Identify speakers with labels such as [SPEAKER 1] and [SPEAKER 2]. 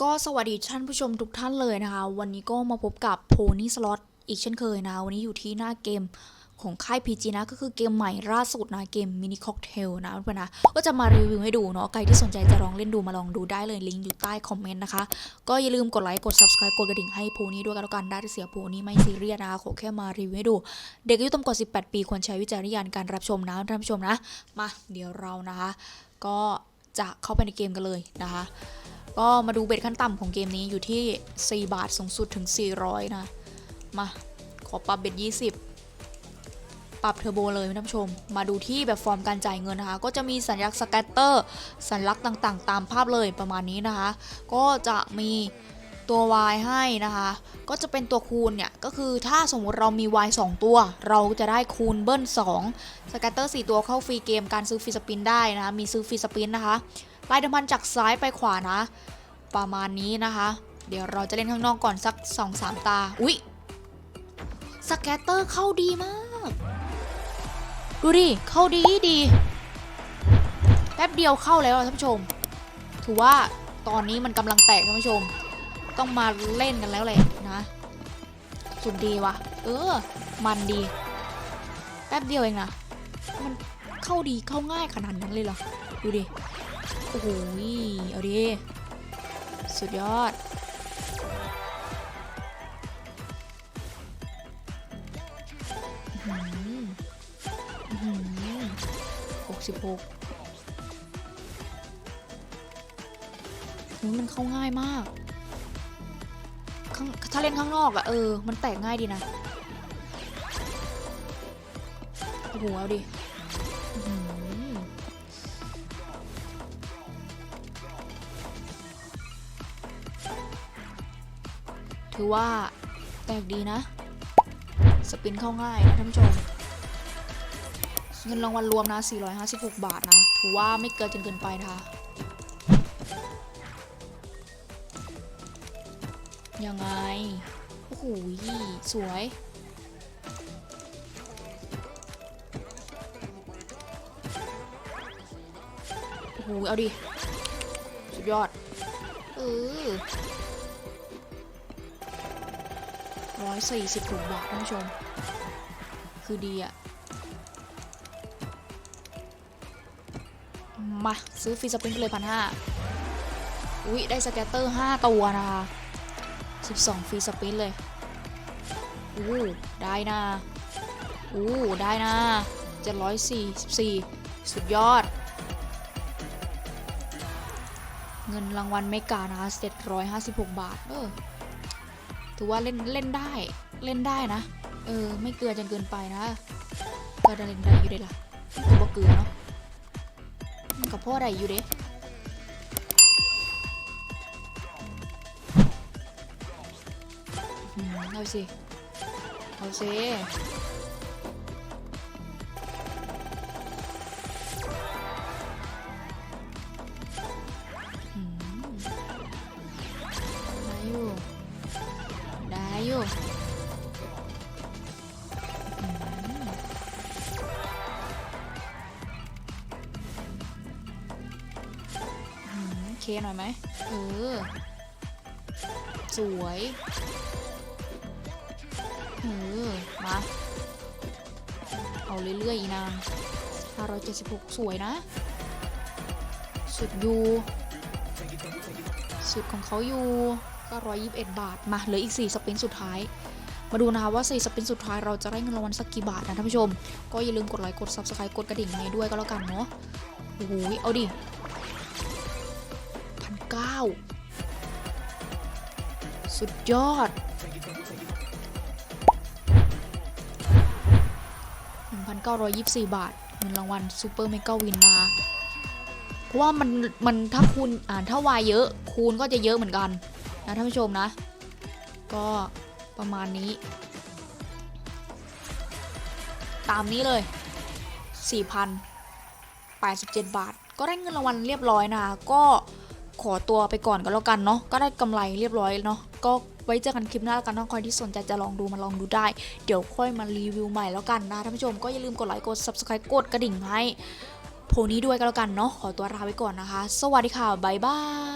[SPEAKER 1] ก็สวัสดีท่านผู้ชมทุกท่านเลยนะคะ วันนี้ก็มาพบกับโพนี่สล็อตอีกเช่นเคยนะ วันนี้อยู่ที่หน้าเกม ของค่าย PG นะ ก็คือเกมใหม่ล่าสุดนะ เกมมินิค็อกเทลนะเพื่อนนะก็จะมารีวิวให้ดูเนาะใครที่สนใจจะลองเล่นดูมาลองดูได้เลยลิงก์อยู่ใต้คอมเมนต์นะคะ ก็อย่าลืมกดไลค์กด subscribe กดกระดิ่งให้โพนี่ด้วยกันแล้วกันได้เสียโพนี่ไม่ซีเรียสนะคะขอแค่มารีวิวให้ดู เด็กอายุต่ำกว่า 18 ปีควรใช้วิจารณญาณการรับชมนะท่านผู้ชมนะมาเดี๋ยวเรานะคะ ก็จะเข้าไปในเกมกันเลยนะคะก็มาดูเบ็ดขั้นต่ำของเกมนี้อยู่ที่ 4 บาทสูงสุดถึง 400 นะ มา ขอปรับเบ็ด 20 ปรับเทอร์โบเลยท่านผู้ชม มาดูที่แบบฟอร์มการจ่ายเงินนะคะ ก็จะมีสัญลักษณ์สแกตเตอร์ สัญลักษณ์ต่างๆ ตามภาพเลยประมาณนี้นะคะ ก็จะมีตัว y ให้นะคะ ก็จะเป็นตัวคูณเนี่ย ก็คือถ้าสมมติเรามี y 2 ตัว เราจะได้คูณเบิ้ล2สแกตเตอร์ 4 ตัวเข้าฟรีเกมการซื้อฟรีสปินได้นะคะ มีซื้อฟรีสปินนะคะลายเดิมพันจากซ้ายไปขวานะ ประมาณนี้นะคะ เดี๋ยวเราจะเล่นข้างนอกก่อนสัก 2-3 ตา อุ๊ยสแกตเตอร์เข้าดีมาก ดูดิ เข้าดีดี แป๊บเดียวเข้าแล้วท่านผู้ชม ถือว่าตอนนี้มันกำลังแตกท่านผู้ชม ต้องมาเล่นกันแล้วเลยนะสุดดีวะเออ มันดี แป๊บเดียวเองนะ มันเข้าดีเข้าง่ายขนาดนั้นเลยเหรอ ดูดิ โอ้โหเอาดิ สุดยอดอ 16อุ้มันเข้าง่ายมาก ถ้าเล่นข้างนอกอะเออ มันแตกง่ายดีนะ โอ้โห เอาดิถือว่าแตกดีนะ สปินเข้าง่ายนะท่านผู้ชม เงินรางวัลรวมนะ 456 บาทนะ ถือว่าไม่เกินจนเกินไปนะคะยังไง โอ้โหสวย โอ้โห เอาดิ สุดยอด เออร้อยสี่สิบถูกบาทท่านผู้ชม คือดีอะ มาซื้อฟรีสปรินไปเลยพันห้าอุ๊ยได้สแกตเตอร์ห้าตัวนะคะสิบสองฟรีสปรินเลยอู้ได้นะอู้ได้นะเจ็ดร้อยสี่สิบสี่สุดยอด เงินรางวัลไม่กานะคะเจ็ดร้อยห้าสิบหกบาท เออถือว่าเล่นเล่นได้เล่นได้นะ เออ ไม่เกลือจนเกินไปนะก็ได้เล่นได้อยู่เลยล่ะถือว่าเกลือเนาะ มันกับพ่อะได้อยู่เด้เอาสิ เอาสิได้อยู่ ได้อยู่ เคหน่อยไหมเออ สวยเออมา เอาเรื่อยๆอีนาง576 สวยนะ สุดอยู่ สุดของเขาอยู่ก็121 บาท มาเหลืออีก 4 สปินสุดท้าย มาดูนะคะว่า 4 สปินสุดท้ายเราจะได้เงินรางวัลสักกี่บาทนะท่านผู้ชม ก็อย่าลืมกดไลค์ กด subscribe กดกระดิ่งให้ด้วยก็แล้วกันเนาะโอ้โหเอาดิ พันเก้าสุดยอด 1,924 บาทเงินรางวัลซูเปอร์เมกาวินนะคะเพราะว่ามันมันถ้าคูณอ่าถ้าวายเยอะคูณก็จะเยอะเหมือนกันนะท่านผู้ชมนะ ก็ประมาณนี้ ตามนี้เลย 4,087 บาท ก็ได้เงินรางวัลเรียบร้อยนะก็ ขอตัวไปก่อนก็แล้วกันเนาะก็ได้กำไรเรียบร้อยเนาะก็ไว้เจอกันคลิปหน้าแล้วกันถ้าใครที่สนใจจะลองดูมาลองดูได้ เดี๋ยวค่อยมารีวิวใหม่แล้วกันนะท่านผู้ชมก็อย่าลืมกดไลค์กด subscribe กดกระดิ่งให้โพนี้ด้วยก็แล้วกันเนาะขอตัวลาไปก่อนนะคะ สวัสดีค่ะบ๊ายบาย